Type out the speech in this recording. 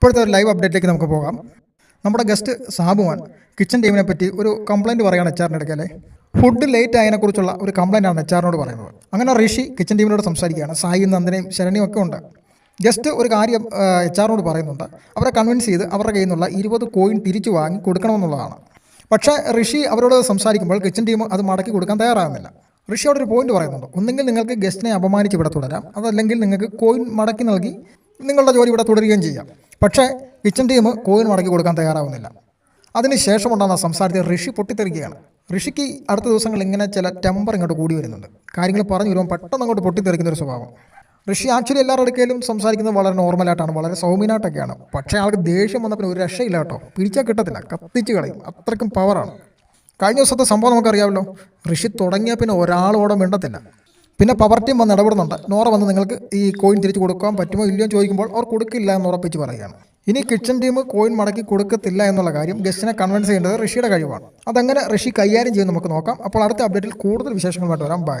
ഇപ്പോഴത്തെ ഒരു ലൈവ് അപ്ഡേറ്റിലേക്ക് നമുക്ക് പോകാം. നമ്മുടെ ഗസ്റ്റ് സാബുമാൻ കിച്ചൺ ടീമിനെ പറ്റി ഒരു കംപ്ലയിന്റ് പറയുകയാണ് എച്ച് ആറിന്റെ ഇടയ്ക്കല്ലേ ഫുഡ് ലേറ്റ് ആയതിനെക്കുറിച്ചുള്ള ഒരു കംപ്ലയിന്റ് ആണ് എച്ച് ആറിനോട് പറയുന്നത്. അങ്ങനെ ഋഷി കിച്ചൺ ടീമിനോട് സംസാരിക്കുകയാണ്. സായിയും നന്ദനയും ശരണിയും ഒക്കെ ഉണ്ട്. ജസ്റ്റ് ഒരു കാര്യം എച്ച് ആറിനോട് പറയുന്നുണ്ട്. അവരെ കൺവിൻസ് ചെയ്ത് അവരുടെ കയ്യിൽ നിന്നുള്ള ഇരുപത് കോയിൻ തിരിച്ചു വാങ്ങി കൊടുക്കണമെന്നുള്ളതാണ്. പക്ഷേ ഋഷി അവരോട് സംസാരിക്കുമ്പോൾ കിച്ചൺ ടീം അത് മടക്കി കൊടുക്കാൻ തയ്യാറാകുന്നില്ല. ഋഷി അവിടെ ഒരു പോയിന്റ് പറയുന്നുണ്ട്. ഒന്നെങ്കിൽ നിങ്ങൾക്ക് ഗസ്റ്റിനെ അപമാനിച്ച് ഇവിടെ തുടരാം. അതല്ലെങ്കിൽ നിങ്ങൾക്ക് കോയിൻ മടക്കി നൽകി നിങ്ങളുടെ ജോലി ഇവിടെ തുടരുകയും ചെയ്യാം. പക്ഷേ കിച്ചൺ ടീം കോയിൻ മടക്കി കൊടുക്കാൻ തയ്യാറാവുന്നില്ല. അതിന് ഉണ്ടാകുന്ന സംസാരത്തിൽ ഋഷി പൊട്ടിത്തെറിക്കുകയാണ്. ഋഷിക്ക് അടുത്ത ദിവസങ്ങൾ ഇങ്ങനെ ചില ടെമ്പർ ഇങ്ങോട്ട് കൂടി വരുന്നുണ്ട്. കാര്യങ്ങൾ പറഞ്ഞു വരുമ്പോൾ പെട്ടെന്ന് അങ്ങോട്ട് പൊട്ടിത്തെറിക്കുന്ന ഒരു സ്വഭാവം. ഋഷി ആക്ച്വലി എല്ലാവരുടെ അടുക്കലും സംസാരിക്കുന്നത് വളരെ നോർമലായിട്ടാണ് വളരെ സൗമ്യനായിട്ടൊക്കെയാണ്. പക്ഷേ ആൾക്ക് ദേഷ്യം വന്നപ്പോൾ ഒരു രക്ഷയില്ല കേട്ടോ. പിടിച്ചാൽ കിട്ടത്തില്ല. കത്തിച്ച് കളയും. അത്രയ്ക്കും പവറാണ് കഴിഞ്ഞ ദിവസത്തെ സംഭവം നമുക്കറിയാമല്ലോ. ഋഷി തുടങ്ങിയ പിന്നെ ഒരാളോടെ മിണ്ടത്തില്ല. പിന്നെ പവർ ടീം വന്ന് ഇടപെടുന്നുണ്ട്. നോറ വന്ന് നിങ്ങൾക്ക് ഈ കോയിൻ തിരിച്ചു കൊടുക്കാൻ പറ്റുമോ ഇല്ലയോ ചോദിക്കുമ്പോൾ അവർ കൊടുക്കില്ല എന്ന് ഉറപ്പിച്ച് പറയുകയാണ്. ഇനി കിച്ചൺ ടീം കോയിൻ മടക്കി കൊടുക്കത്തില്ല എന്നുള്ള കാര്യം ഗസ്റ്റിനെ കൺവിൻസ് ചെയ്യേണ്ടത് ഋഷിയുടെ കഴിവാണ്. അതങ്ങനെ ഋഷി കൈകാര്യം ചെയ്യുന്നത് നമുക്ക് നോക്കാം. അപ്പോൾ അടുത്ത അപ്ഡേറ്റിൽ കൂടുതൽ വിശേഷങ്ങളുമായിട്ട് വരാം. ബൈ